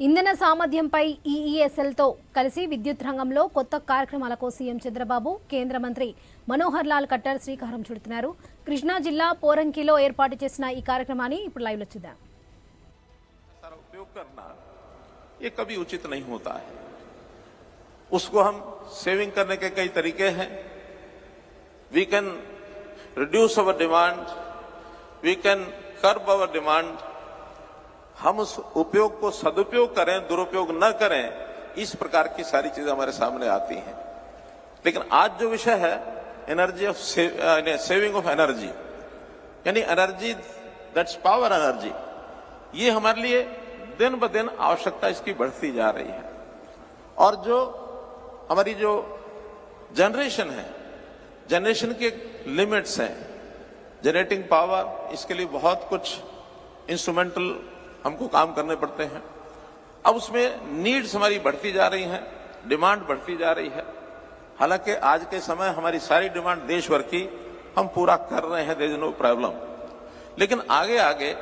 ఇంధన సామర్థ్యంపై ఈఈఎస్ఎల్తో కలిసి విద్యుత్ రంగంలో కొత్త కార్యక్రమాలకు సీఎం చంద్రబాబు కేంద్ర మంత్రి మనోహర్ లాల్ ఖట్టర్ శ్రీకారం చుడుతున్నారు కృష్ణా జిల్లా పోరంకిలో ఏర్పాటు చేసిన ఈ కార్యక్రమాన్ని ఇప్పుడు లైవ్లో చూద్దాం सारा उपयोग करना ये कभी उचित नहीं होता है उसको हम सेविंग करने के कई तरीके हैं we can reduce our demand we can curb our demand हम उस उपयोग को सदुपयोग करें, दुरुपयोग न करें, इस प्रकार की सारी चीज़ें हमारे सामने आती हैं। लेकिन आज जो विषय है energy of saving of energy यानी एनर्जी दैट्स पावर एनर्जी ये हमारे लिए दिन ब दिन आवश्यकता इसकी बढ़ती जा रही है। और जो हमारी जो जनरेशन है जनरेशन के लिमिट्स हैं जनरेटिंग पावर इसके लिए बहुत कुछ इंस्ट्रूमेंटल हमको काम करने पड़ते हैं। अब उसमें नीड्स हमारी बढ़ती जा रही हैं, डिमांड बढ़ती जा रही है। हालाँकि आज के समय हमारी सारी डिमांड देश भर की हम पूरा कर रहे हैं देर इज़ नो प्रॉब्लम लेकिन आगे आगे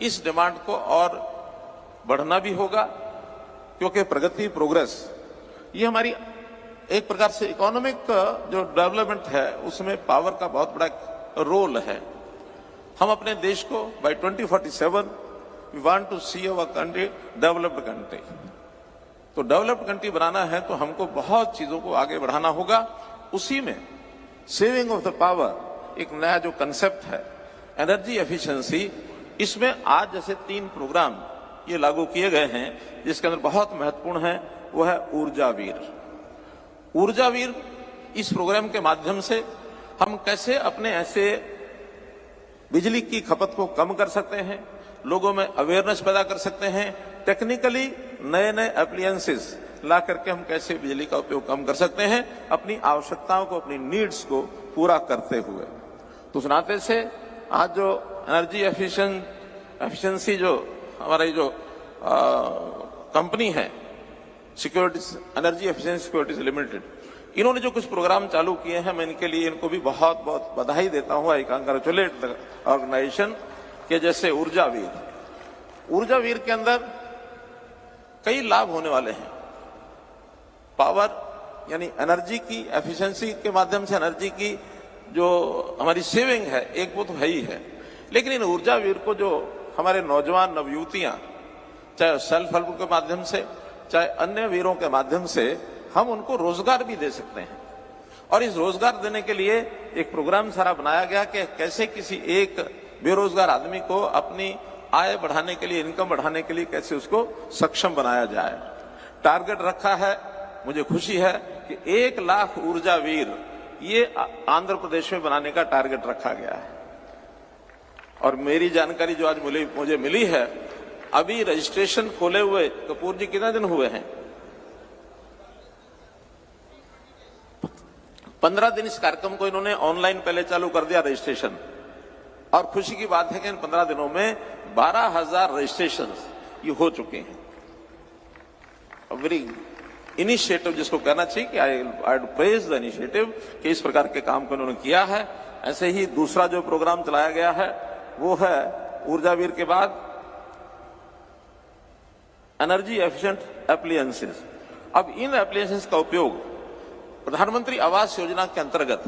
इस डिमांड को और बढ़ना भी होगा, क्योंकि प्रगति प्रोग्रेस ये हमारी एक प्रकार से इकोनॉमिक जो डेवलपमेंट है, उसमें पावर का बहुत बड़ा रोल है। हम अपने देश को by 2047 we want to see our country developed country तो डेवलप्ड कंट्री बनाना है तो हमको बहुत चीज़ों को आगे बढ़ाना होगा। उसी में सेविंग ऑफ़ द पावर एक नया जो कंसेप्ट है एनर्जी एफिशिएंसी इसमें आज जैसे तीन प्रोग्राम ये लागू किए गए हैं, जिसके अंदर बहुत महत्वपूर्ण है, वो है ऊर्जा वीर। ऊर्जा वीर इस प्रोग्राम के माध्यम से हम कैसे अपने ऐसे बिजली की खपत को कम कर सकते हैं, लोगों में अवेयरनेस पैदा कर सकते हैं टेक्निकली नए नए एप्लियंसेस ला करके हम कैसे बिजली का उपयोग कम कर सकते हैं, अपनी आवश्यकताओं को, अपनी नीड्स को पूरा करते हुए। तो उस नाते से आज जो एनर्जी एफिशिएंट एफिशिएंसी जो हमारी जो कंपनी है securities energy efficiency securities limited इन्होंने जो कुछ प्रोग्राम चालू किए हैं, मैं इनके लिए इनको भी बहुत बहुत बधाई देता हूँ आई कंग्रेचुलेट ऑर्गेनाइजेशन के जैसे ऊर्जा वीर ऊर्जा वीर के अंदर कई लाभ होने वाले हैं। पावर, यानी एनर्जी की एफिशिएंसी के माध्यम से एनर्जी की जो हमारी सेविंग है, एक वो तो है ही है। लेकिन इन ऊर्जा वीर को जो हमारे नौजवान नवयुवतियाँ चाहे सेल्फ हेल्प के माध्यम से, चाहे अन्य वीरों के माध्यम से हम उनको रोज़गार भी दे सकते हैं। और इस रोज़गार देने के लिए एक प्रोग्राम सारा बनाया गया कि कैसे किसी एक बेरोजगार आदमी को अपनी आय बढ़ाने के लिए, इनकम बढ़ाने के लिए कैसे उसको सक्षम बनाया जाए। टारगेट रखा है, मुझे खुशी है कि एक लाख ऊर्जा वीर ये आंध्र प्रदेश में बनाने का टारगेट रखा गया है। और मेरी जानकारी जो आज मुझे मिली है, अभी रजिस्ट्रेशन खोले हुए कपूर जी कितने दिन हुए हैं? पंद्रह दिन इस कार्यक्रम को इन्होंने ऑनलाइन पहले चालू कर दिया रजिस्ट्रेशन। और खुशी की बात है कि इन पंद्रह दिनों में बारह हज़ार रजिस्ट्रेशन ये हो चुके हैं। वेरी इनिशिएटिव जिसको कहना चाहिए कि I I praise the initiative कि इस प्रकार के काम को उन्होंने किया है। ऐसे ही दूसरा जो प्रोग्राम चलाया गया है, वो है ऊर्जावीर के बाद एनर्जी एफिशिएंट एप्लियंसेस अब इन एप्लियंसेस का उपयोग प्रधानमंत्री आवास योजना के अंतर्गत,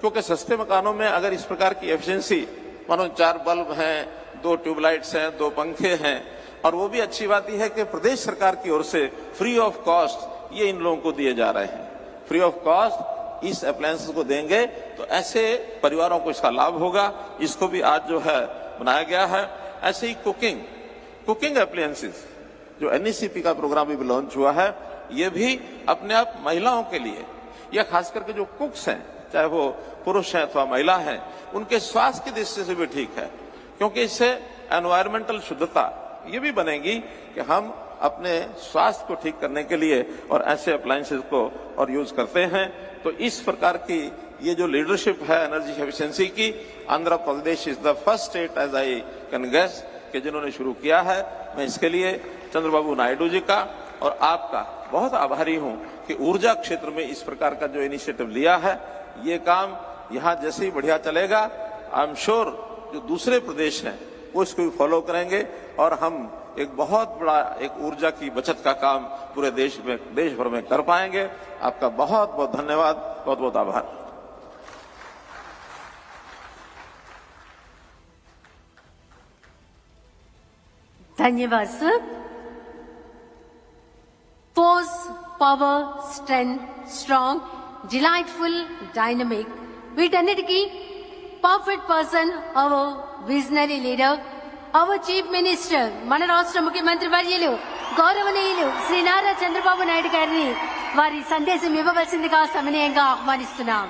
क्योंकि सस्ते मकानों में अगर इस प्रकार की एफिशिएंसी मानो चार बल्ब हैं, दो ट्यूबलाइट्स हैं, दो पंखे हैं, और वो भी अच्छी बात यह है कि प्रदेश सरकार की ओर से फ्री ऑफ़ कॉस्ट ये इन लोगों को दिए जा रहे हैं। फ्री ऑफ़ कॉस्ट इस अप्लायंसेस को देंगे तो ऐसे परिवारों को इसका लाभ होगा। इसको भी आज जो है बनाया गया है। ऐसे ही कुकिंग कुकिंग अप्लायंसेस जो एनईसीपी का प्रोग्राम भी लॉन्च हुआ है, ये भी अपने आप महिलाओं के लिए या खास करके जो कुक्स हैं, चाहे वो पुरुष हैं अथवा महिला हैं, उनके स्वास्थ्य की दृष्टि से भी ठीक है। क्योंकि इससे एनवायरमेंटल शुद्धता, ये भी बनेगी कि हम अपने स्वास्थ्य को ठीक करने के लिए और ऐसे अप्लायंसेस को और यूज़ करते हैं। तो इस प्रकार की ये जो लीडरशिप है एनर्जी एफिशिएंसी की, Andhra Pradesh is the first state as I can guess कि जिन्होंने शुरू किया है। मैं इसके लिए चंद्रबाबू नायडू जी का और आपका बहुत आभारी हूँ। कि ऊर्जा क्षेत्र में इस प्रकार का जो इनिशिएटिव लिया है ये काम यहाँ जैसे ही बढ़िया चलेगा। आई एम श्योर जो दूसरे प्रदेश हैं वो इसको भी फॉलो करेंगे और हम एक बहुत बड़ा एक ऊर्जा की बचत का काम पूरे देश में देश भर में कर पाएँगे। आपका बहुत बहुत धन्यवाद। बहुत बहुत आभार। धन्यवाद सर। Force, power strength, strong delightful dynamic వీటన్నిటికీ perfect person our visionary leader our chief minister మన రాష్ట్ర ముఖ్యమంత్రి వర్యులు గౌరవనీయులు శ్రీ నారా చంద్రబాబు నాయుడు గారిని వారి సందేశం ఇవ్వవలసిందిగా సమనీయంగా ఆహ్వానిస్తున్నాం.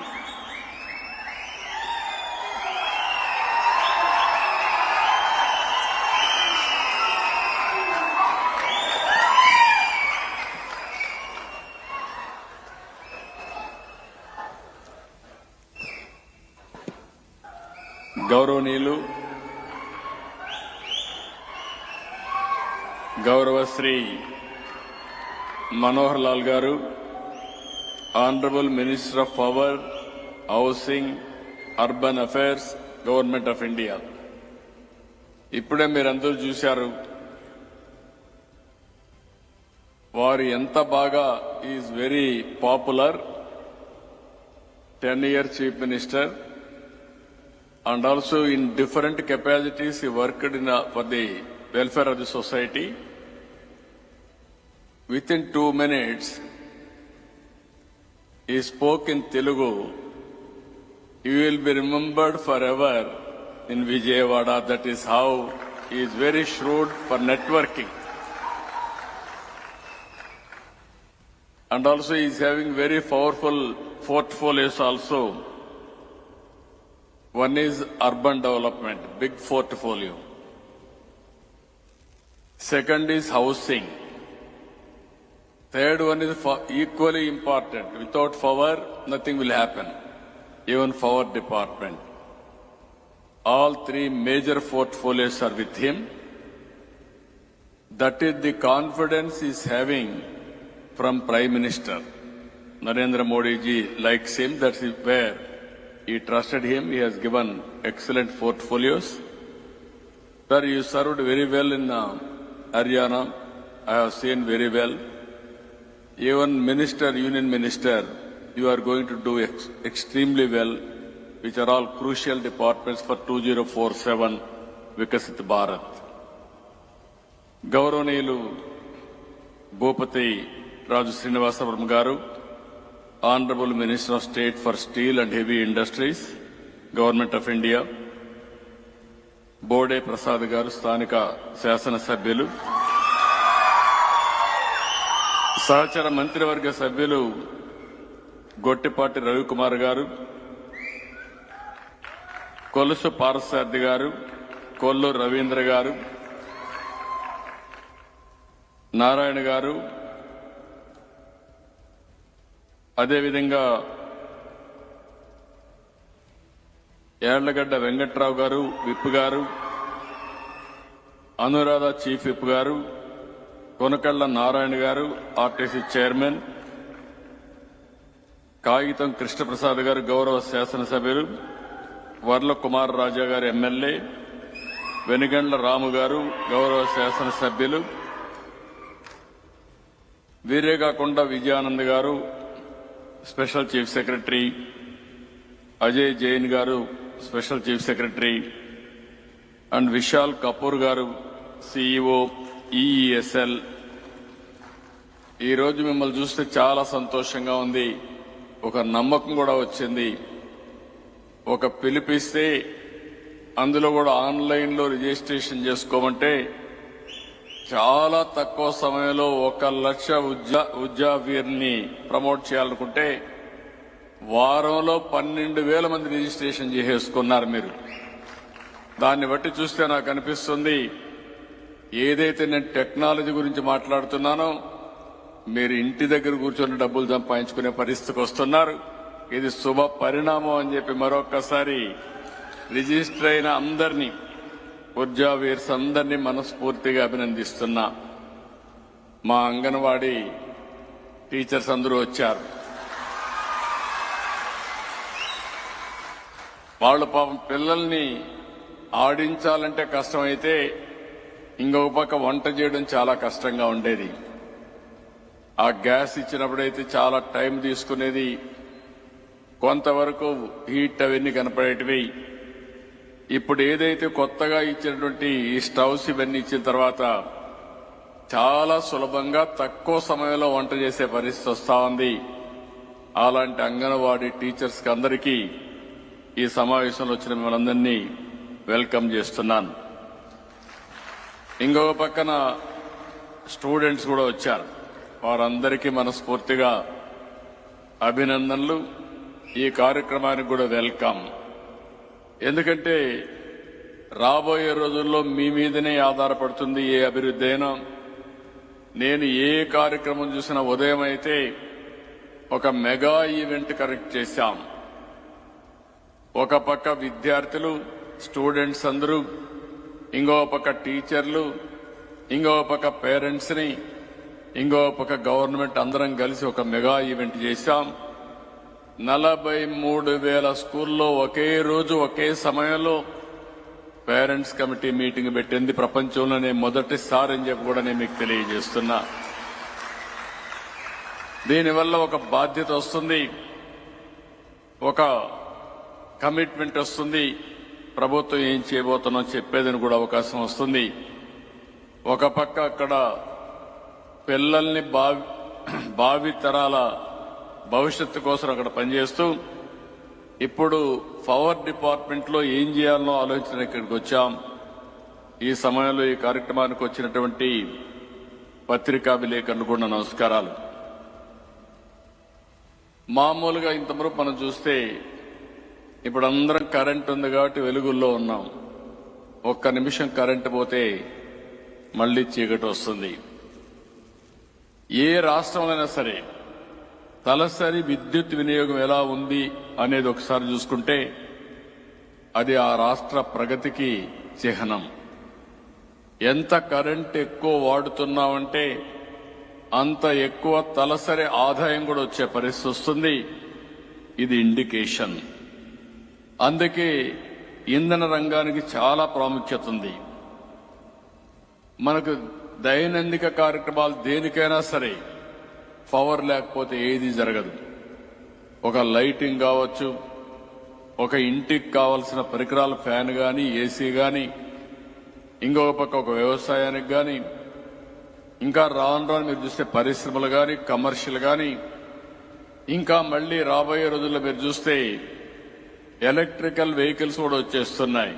గౌరవనీయులు గౌరవశ్రీ మనోహర్ లాల్ గారు honourable minister of power housing urban affairs government of India. ఇప్పుడే మీరందరూ చూశారు వారు ఎంత బాగా is very popular ten year chief minister and also in different capacities he worked in uh, for the welfare of the society. Within two minutes, he spoke in Telugu. He will be remembered forever in Vijayawada. That is how he is very shrewd for networking. And also he is having very powerful portfolios also. One is urban development, big portfolio. Second is housing. Third one is equally important. Without power, nothing will happen. Even power department. All three major portfolios are with him. That is the confidence he is having from Prime Minister. Narendra Modi ji likes him. That's where he trusted him. He has given excellent portfolios. Sir, you served very well in uh, Haryana. I have seen very well. Even minister, union minister, you are going to do ex- extremely well, which are all crucial departments for 2047 Vikasit Bharat. గౌరవనీయులు భూపతి రాజు శ్రీనివాసపురం గారు honourable minister of state for steel and heavy industries government of India Bode Prasad గారు స్థానిక శాసనసభ్యులు సహచర మంత్రివర్గ సభ్యులు గొట్టిపాటి రవికుమార్ గారు కొలుసు పారసార్థి గారు కొల్లూరు రవీంద్ర గారు నారాయణ గారు అదేవిధంగా ఏళ్ళగడ్డ వెంకట్రావు గారు విప్ గారు అనురాధ చీఫ్ విప్ గారు కొనకళ్ళ నారాయణ గారు ఆర్టీసీ చైర్మన్ కాగితం కృష్ణప్రసాద్ గారు గౌరవ శాసనసభ్యులు వర్ల కుమార్ రాజా గారు ఎమ్మెల్యే వెనుగండ్ల రాము గారు గౌరవ శాసనసభ్యులు వీరే కాకుండా విజయానంద్ గారు special chief secretary Ajay Jain గారు special chief secretary and Vishal Kapoor గారు సిఇఓ ఈఈఎస్ఎల్ ఈ రోజు మిమ్మల్ని చూస్తే చాలా సంతోషంగా ఉంది. ఒక నమ్మకం కూడా వచ్చింది. ఒక పిలిపిస్తే అందులో కూడా ఆన్లైన్లో రిజిస్ట్రేషన్ చేసుకోమంటే చాలా తక్కువ సమయంలో ఒక లక్ష ఉద్యా ఉద్యావీర్ని ప్రమోట్ చేయాలనుకుంటే వారంలో పన్నెండు వేల మంది రిజిస్ట్రేషన్ చేసేసుకున్నారు మీరు. దాన్ని బట్టి చూస్తే నాకు అనిపిస్తుంది ఏదైతే నేను టెక్నాలజీ గురించి మాట్లాడుతున్నానో మీరు ఇంటి దగ్గర కూర్చొని డబ్బులు సంపాదించుకునే పరిస్థితికి వస్తున్నారు. ఇది శుభ పరిణామం అని చెప్పి మరొక్కసారి రిజిస్టర్ అయిన అందరినీ ఉద్యోగీర్స్ అందరినీ మనస్ఫూర్తిగా అభినందిస్తున్నా. మా అంగన్వాడీ టీచర్స్ అందరూ వచ్చారు. వాళ్ళు పాపం పిల్లల్ని ఆడించాలంటే కష్టమైతే ఇంకొక పక్క వంట చేయడం చాలా కష్టంగా ఉండేది. ఆ గ్యాస్ ఇచ్చినప్పుడైతే చాలా టైం తీసుకునేది. కొంతవరకు హీట్ అవన్నీ కనపడేటివి. ఇప్పుడు ఏదైతే కొత్తగా ఇచ్చినటువంటి ఈ స్టవ్స్ ఇవన్నీ ఇచ్చిన తర్వాత చాలా సులభంగా తక్కువ సమయంలో వంట చేసే పరిస్థితి వస్తా ఉంది. అలాంటి అంగన్వాడీ టీచర్స్కి అందరికీ ఈ సమావేశంలో వచ్చిన మిమ్మల్ందరినీ వెల్కమ్ చేస్తున్నాను. ఇంకొక పక్కన స్టూడెంట్స్ కూడా వచ్చారు. వారందరికీ మనస్ఫూర్తిగా అభినందనలు. ఈ కార్యక్రమానికి కూడా వెల్కమ్. ఎందుకంటే రాబోయే రోజుల్లో మీ మీదనే ఆధారపడుతుంది ఏ అభివృద్ధి అయినా. నేను ఏ కార్యక్రమం చూసినా ఉదయం అయితే ఒక మెగా ఈవెంట్ కరెక్ట్ చేశాం. ఒక పక్క విద్యార్థులు స్టూడెంట్స్ అందరూ ఇంకో పక్క టీచర్లు ఇంకో పక్క పేరెంట్స్ని ఇంకో పక్క గవర్నమెంట్ అందరం కలిసి ఒక మెగా ఈవెంట్ చేశాం. నలభై మూడు వేల స్కూల్లో ఒకే రోజు ఒకే సమయంలో పేరెంట్స్ కమిటీ మీటింగ్ పెట్టింది. ప్రపంచంలోనే మొదటిసారి అని చెప్పి కూడా నేను మీకు తెలియజేస్తున్నా. దీనివల్ల ఒక బాధ్యత వస్తుంది. ఒక కమిట్మెంట్ వస్తుంది. ప్రభుత్వం ఏం చేయబోతున్నాం చెప్పేదని కూడా అవకాశం వస్తుంది. ఒక పక్క అక్కడ పిల్లల్ని బావి భావి తరాల భవిష్యత్తు కోసం అక్కడ పనిచేస్తూ ఇప్పుడు పవర్ డిపార్ట్మెంట్లో ఏం చేయాలనో ఆలోచన ఇక్కడికి వచ్చాం. ఈ సమయంలో ఈ కార్యక్రమానికి వచ్చినటువంటి పత్రికా విలేకరులు కూడా నమస్కారాలు. మామూలుగా ఇంతవరకు మనం చూస్తే ఇప్పుడు అందరం కరెంట్ ఉంది కాబట్టి వెలుగుల్లో ఉన్నాం. ఒక్క నిమిషం కరెంట్ పోతే మళ్ళీ చీకటి వస్తుంది. ఏ రాష్ట్రంలో సరే తలసరి విద్యుత్ వినియోగం ఎలా ఉంది అనేది ఒకసారి చూసుకుంటే అది ఆ రాష్ట్ర ప్రగతికి చిహ్నం. ఎంత కరెంట్ ఎక్కువ వాడుతున్నామంటే అంత ఎక్కువ తలసరి ఆదాయం కూడా వచ్చే పరిస్థితి వస్తుంది. ఇది ఇండికేషన్. అందుకే ఇంధన రంగానికి చాలా ప్రాముఖ్యత ఉంది. మనకు దైనందిక కార్యక్రమాలు దేనికైనా సరే పవర్ లేకపోతే ఏది జరగదు. ఒక లైటింగ్ కావచ్చు ఒక ఇంటికి కావలసిన పరికరాల ఫ్యాన్ కానీ ఏసీ కానీ ఇంకొక పక్క ఒక వ్యవసాయానికి కానీ ఇంకా రాను రాను మీరు చూస్తే పరిశ్రమలు కానీ కమర్షియల్ కానీ ఇంకా మళ్ళీ రాబోయే రోజుల్లో మీరు చూస్తే ఎలక్ట్రికల్ వెహికల్స్ కూడా వచ్చేస్తున్నాయి.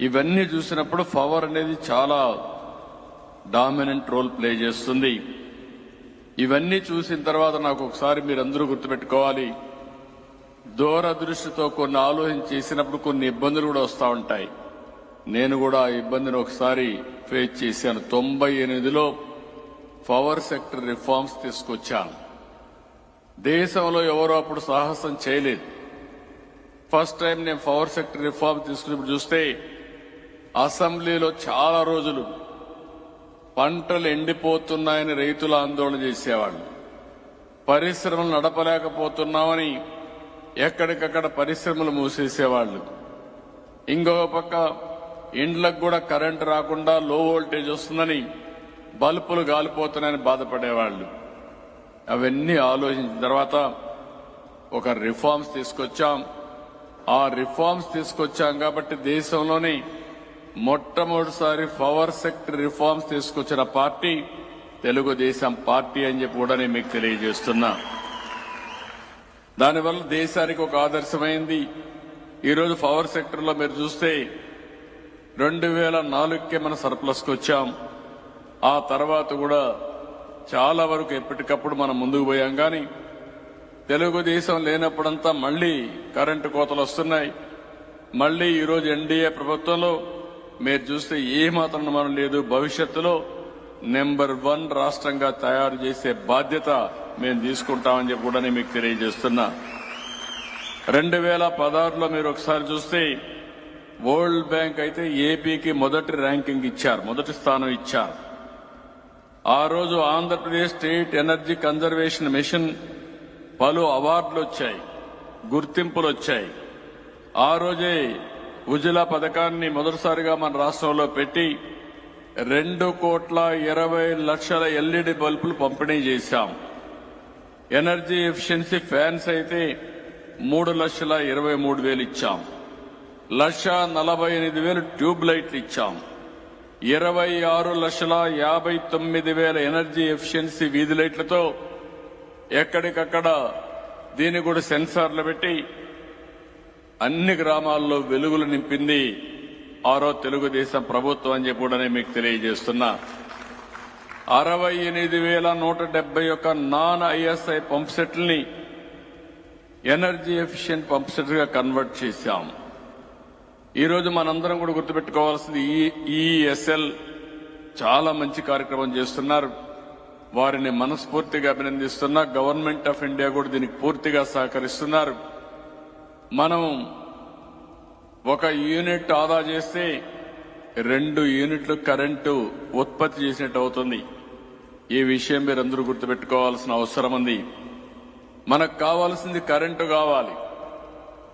ఇవన్నీ చూసినప్పుడు పవర్ అనేది చాలా డామినెంట్ రోల్ ప్లే చేస్తుంది. ఇవన్నీ చూసిన తర్వాత నాకు ఒకసారి మీరందరూ గుర్తుపెట్టుకోవాలి. దూరదృష్టితో కొన్ని ఆలోచన చేసినప్పుడు కొన్ని ఇబ్బందులు కూడా వస్తూ ఉంటాయి. నేను కూడా ఆ ఇబ్బందిని ఒకసారి ఫేస్ చేశాను. తొంభై ఎనిమిదిలో పవర్ సెక్టర్ రిఫార్మ్స్ తీసుకొచ్చాను. దేశంలో ఎవరో అప్పుడు సాహసం చేయలేదు. ఫస్ట్ టైం నేను పవర్ సెక్టర్ రిఫార్మ్ తీసుకున్నప్పుడు చూస్తే అసెంబ్లీలో చాలా రోజులు పంటలు ఎండిపోతున్నాయని రైతులు ఆందోళన చేసేవాళ్ళు. పరిశ్రమలు నడపలేకపోతున్నామని ఎక్కడికక్కడ పరిశ్రమలు మూసేసేవాళ్ళు. ఇంకొక పక్క ఇండ్లకు కూడా కరెంట్ రాకుండా లో వోల్టేజ్ వస్తుందని బల్బులు గాలిపోతున్నాయని బాధపడేవాళ్ళు. అవన్నీ ఆలోచించిన తర్వాత ఒక రిఫార్మ్స్ తీసుకొచ్చాం. ఆ రిఫార్మ్స్ తీసుకొచ్చాం కాబట్టి దేశంలోని మొట్టమొదటిసారి పవర్ సెక్టర్ రిఫార్మ్స్ తీసుకొచ్చిన పార్టీ తెలుగుదేశం పార్టీ అని చెప్పి కూడా నేను మీకు తెలియజేస్తున్నా. దానివల్ల దేశానికి ఒక ఆదర్శమైంది. ఈరోజు పవర్ సెక్టర్లో మీరు చూస్తే రెండు వేల నాలుగుకే మనం సర్ప్లస్కి వచ్చాం. ఆ తర్వాత కూడా చాలా వరకు ఎప్పటికప్పుడు మనం ముందుకు పోయాం. కానీ తెలుగుదేశం లేనప్పుడంతా మళ్ళీ కరెంటు కోతలు వస్తున్నాయి. మళ్ళీ ఈరోజు ఎన్డీఏ ప్రభుత్వంలో మీరు చూస్తే ఏమాత్రం మనం లేదు. భవిష్యత్తులో నెంబర్ వన్ రాష్ట్రంగా తయారు చేసే బాధ్యత మేము తీసుకుంటామని చెప్పి కూడా నేను మీకు తెలియజేస్తున్నా. రెండు వేల పదహారులో మీరు ఒకసారి చూస్తే వరల్డ్ బ్యాంక్ అయితే ఏపీకి మొదటి ర్యాంకింగ్ ఇచ్చారు. మొదటి స్థానం ఇచ్చారు. ఆ రోజు Andhra Pradesh state energy conservation mission పలు అవార్డులు వచ్చాయి. గుర్తింపులు వచ్చాయి. ఆ రోజే ఉజిలా పథకాన్ని మొదటిసారిగా మన రాష్ట్రంలో పెట్టి రెండు కోట్ల ఇరవై లక్షల ఎల్ఈడి బల్బులు పంపిణీ చేశాం. ఎనర్జీ ఎఫిషియన్సీ ఫ్యాన్స్ అయితే మూడు లక్షల ఇరవై మూడు వేలు ఇచ్చాం. లక్ష నలభై ఎనిమిది వేలు ట్యూబ్ లైట్లు ఇచ్చాం. ఇరవై ఆరు లక్షల యాభై తొమ్మిది వేల ఎనర్జీ ఎఫిషియన్సీ వీధి లైట్లతో ఎక్కడికక్కడ దీన్ని కూడా సెన్సార్లు పెట్టి అన్ని గ్రామాల్లో వెలుగులు నింపింది ఆరో తెలుగుదేశం ప్రభుత్వం అని చెప్పి కూడా మీకు తెలియజేస్తున్నా. అరవై ఎనిమిది వేల నూట డెబ్బై ఒక్క నాన్ ఐఎస్ఐ పంప్ సెట్లని ఎనర్జీ ఎఫిషియెంట్ పంప్ కన్వర్ట్ చేశాం. ఈరోజు మనందరం కూడా గుర్తుపెట్టుకోవాల్సింది ఈఎస్ఎల్ చాలా మంచి కార్యక్రమం చేస్తున్నారు. వారిని మనస్ఫూర్తిగా అభినందిస్తున్నా. గవర్నమెంట్ ఆఫ్ ఇండియా కూడా దీనికి పూర్తిగా సహకరిస్తున్నారు. మనం ఒక యూనిట్ ఆదా చేస్తే రెండు యూనిట్లు కరెంటు ఉత్పత్తి చేసినట్టు అవుతుంది. ఈ విషయం మీరు అందరూ గుర్తుపెట్టుకోవాల్సిన అవసరం ఉంది. మనకు కావాల్సింది కరెంటు కావాలి.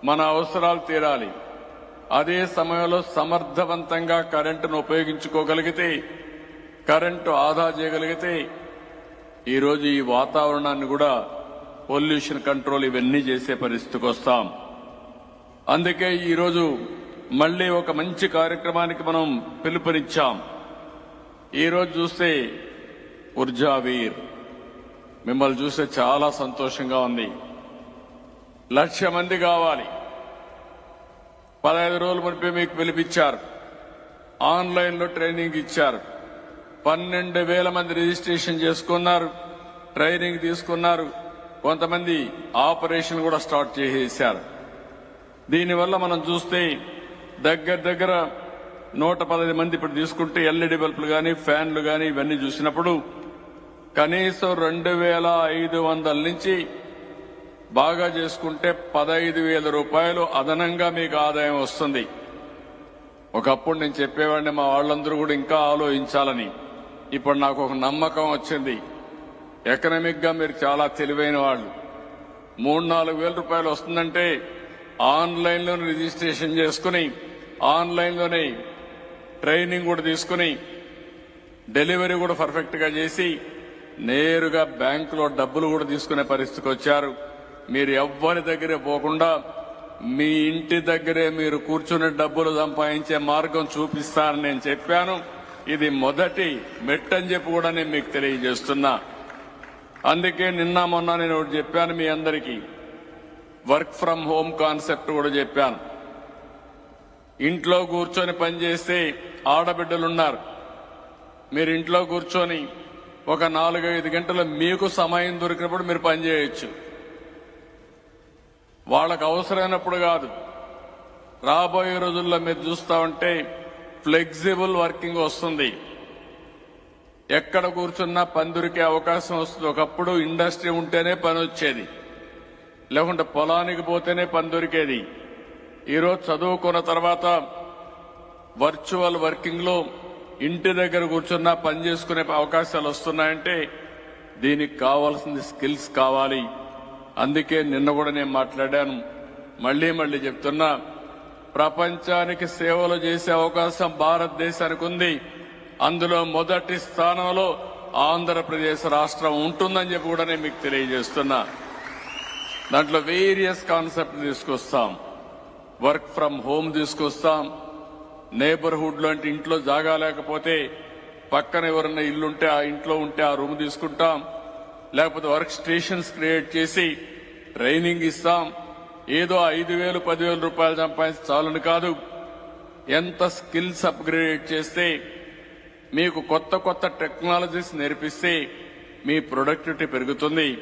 మన అవసరాలు తీరాలి. అదే సమయంలో సమర్థవంతంగా కరెంటును ఉపయోగించుకోగలిగితే కరెంటు ఆదా చేయగలిగితే ఈరోజు ఈ వాతావరణాన్ని కూడా పొల్యూషన్ కంట్రోల్ ఇవన్నీ చేసే పరిస్థితికి వస్తాం. అందుకే ఈరోజు మళ్ళీ ఒక మంచి కార్యక్రమానికి మనం పిలుపునిచ్చాం. ఈరోజు చూస్తే ఉర్జావీర్ మిమ్మల్ని చూస్తే చాలా సంతోషంగా ఉంది. లక్ష మంది కావాలి. పదహైదు రోజుల మునిపే మీకు పిలిపించారు ఆన్లైన్లో ట్రైనింగ్ ఇచ్చారు. పన్నెండు వేల మంది రిజిస్ట్రేషన్ చేసుకున్నారు. ట్రైనింగ్ తీసుకున్నారు. కొంతమంది ఆపరేషన్ కూడా స్టార్ట్ చేసేశారు. దీనివల్ల మనం చూస్తే దగ్గర దగ్గర నూట పదహైదు మంది ఇప్పుడు తీసుకుంటే ఎల్ఈడి బల్బులు కానీ ఫ్యాన్లు కానీ ఇవన్నీ చూసినప్పుడు కనీసం రెండు వేల ఐదు వందల నుంచి బాగా చేసుకుంటే పదహైదు వేల రూపాయలు అదనంగా మీకు ఆదాయం వస్తుంది. ఒకప్పుడు నేను చెప్పేవాడిని మా వాళ్ళందరూ కూడా ఇంకా ఆలోచించాలని. ఇప్పుడు నాకు ఒక నమ్మకం వచ్చింది. ఎకనామిక్గా మీరు చాలా తెలివైన వాళ్ళు. మూడు నాలుగు వేల రూపాయలు వస్తుందంటే ఆన్లైన్లో రిజిస్ట్రేషన్ చేసుకుని ఆన్లైన్లోనే ట్రైనింగ్ కూడా తీసుకుని డెలివరీ కూడా పర్ఫెక్ట్గా చేసి నేరుగా బ్యాంకులో డబ్బులు కూడా తీసుకునే పరిస్థితికి వచ్చారు. మీరు ఎవ్వరి దగ్గరే పోకుండా మీ ఇంటి దగ్గరే మీరు కూర్చుని డబ్బులు సంపాదించే మార్గం చూపిస్తానని నేను చెప్పాను. ఇది మొదటి మెట్టని చెప్పి కూడా నేను మీకు తెలియజేస్తున్నా. అందుకే నిన్న మొన్న నేను ఒకటి చెప్పాను మీ అందరికీ. వర్క్ ఫ్రం హోమ్ కాన్సెప్ట్ కూడా చెప్పాను. ఇంట్లో కూర్చొని పనిచేస్తే ఆడబిడ్డలున్నారు. మీరు ఇంట్లో కూర్చొని ఒక నాలుగైదు గంటలు మీకు సమయం దొరికినప్పుడు మీరు పనిచేయచ్చు వాళ్ళకు అవసరమైనప్పుడు కాదు. రాబోయే రోజుల్లో మీరు చూస్తా ఉంటే ఫ్లెక్సిబుల్ వర్కింగ్ వస్తుంది. ఎక్కడ కూర్చున్నా పని దొరికే అవకాశం వస్తుంది. ఒకప్పుడు ఇండస్ట్రీ ఉంటేనే పని వచ్చేది. లేకుంటే పొలానికి పోతేనే పని దొరికేది. ఈరోజు చదువుకున్న తర్వాత వర్చువల్ వర్కింగ్లో ఇంటి దగ్గర కూర్చున్నా పని చేసుకునే అవకాశాలు వస్తున్నాయంటే దీనికి కావాల్సింది స్కిల్స్ కావాలి. అందుకే నిన్న కూడా నేను మాట్లాడాను. మళ్ళీ మళ్ళీ చెప్తున్నా ప్రపంచానికి సేవలు చేసే అవకాశం భారతదేశానికి ఉంది. అందులో మొదటి స్థానంలో ఆంధ్రప్రదేశ్ రాష్ట్రం ఉంటుందని చెప్పి కూడా నేను మీకు తెలియజేస్తున్నా. దాంట్లో వేరియస్ కాన్సెప్ట్ తీసుకొస్తాం. వర్క్ ఫ్రమ్ హోమ్ తీసుకొస్తాం. నేబర్హుడ్ లాంటి ఇంట్లో జాగా లేకపోతే పక్కన ఎవరన్నా ఇల్లుంటే ఆ ఇంట్లో ఉంటే ఆ రూమ్ తీసుకుంటాం. లేకపోతే వర్క్ స్టేషన్స్ క్రియేట్ చేసి ట్రైనింగ్ ఇస్తాం. ఏదో ఐదు వేలు పదివేల రూపాయలు సంపాదించి చాలని కాదు. ఎంత స్కిల్స్ అప్గ్రేడ్ చేస్తే మీకు కొత్త కొత్త టెక్నాలజీస్ నేర్పిస్తే మీ ప్రొడక్టివిటీ పెరుగుతుంది.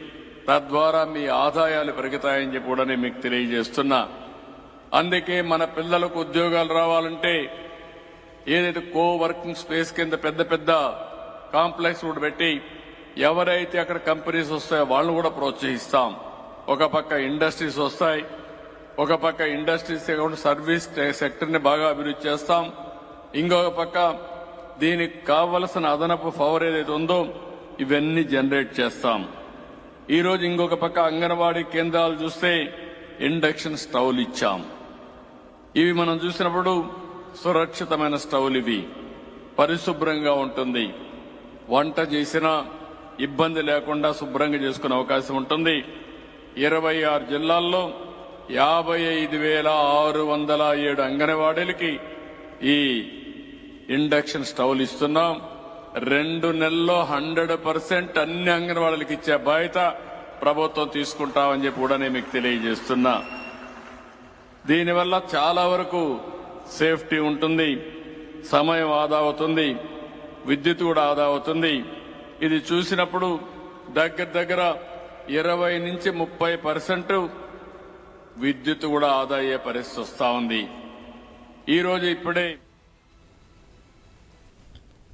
తద్వారా మీ ఆదాయాలు పెరుగుతాయని చెప్పి కూడా నేను మీకు తెలియజేస్తున్నా. అందుకే మన పిల్లలకు ఉద్యోగాలు రావాలంటే ఏదైతే కో వర్కింగ్ స్పేస్ కింద పెద్ద పెద్ద కాంప్లెక్స్ కూడా పెట్టి ఎవరైతే అక్కడ కంపెనీస్ వస్తాయో వాళ్ళని కూడా ప్రోత్సహిస్తాం. ఒక పక్క ఇండస్ట్రీస్ వస్తాయి. ఒక పక్క ఇండస్ట్రీస్ సర్వీస్ సెక్టర్ని బాగా అభివృద్ధి చేస్తాం. ఇంకొక పక్క దీనికి కావలసిన అదనపు పవర్ ఏదైతే ఉందో ఇవన్నీ జనరేట్ చేస్తాం. ఈ రోజు ఇంకొక పక్క అంగన్వాడీ కేంద్రాలు చూస్తే ఇండక్షన్ స్టవ్లు ఇచ్చాం. ఇవి మనం చూసినప్పుడు సురక్షితమైన స్టవ్లు ఇవి. పరిశుభ్రంగా ఉంటుంది. వంట చేసినా ఇబ్బంది లేకుండా శుభ్రంగా చేసుకునే అవకాశం ఉంటుంది. ఇరవై ఆరు జిల్లాల్లో యాభై ఐదు వేల ఆరు వందల ఏడు అంగన్వాడీలకి ఈ ఇండక్షన్ స్టవ్లు ఇస్తున్నాం. రెండు నెలల్లో హండ్రెడ్ పర్సెంట్ అన్ని అంగన్వాడీలకు ఇచ్చే బాధ్యత ప్రభుత్వం తీసుకుంటామని చెప్పి కూడా నేను మీకు తెలియజేస్తున్నా. దీనివల్ల చాలా వరకు సేఫ్టీ ఉంటుంది సమయం ఆదా అవుతుంది విద్యుత్ కూడా ఆదా అవుతుంది. ఇది చూసినప్పుడు దగ్గర దగ్గర ఇరవై నుంచి ముప్పై పర్సెంట్ విద్యుత్ కూడా ఆదా అయ్యే పరిస్థితి వస్తూ ఉంది. ఈరోజు ఇప్పుడే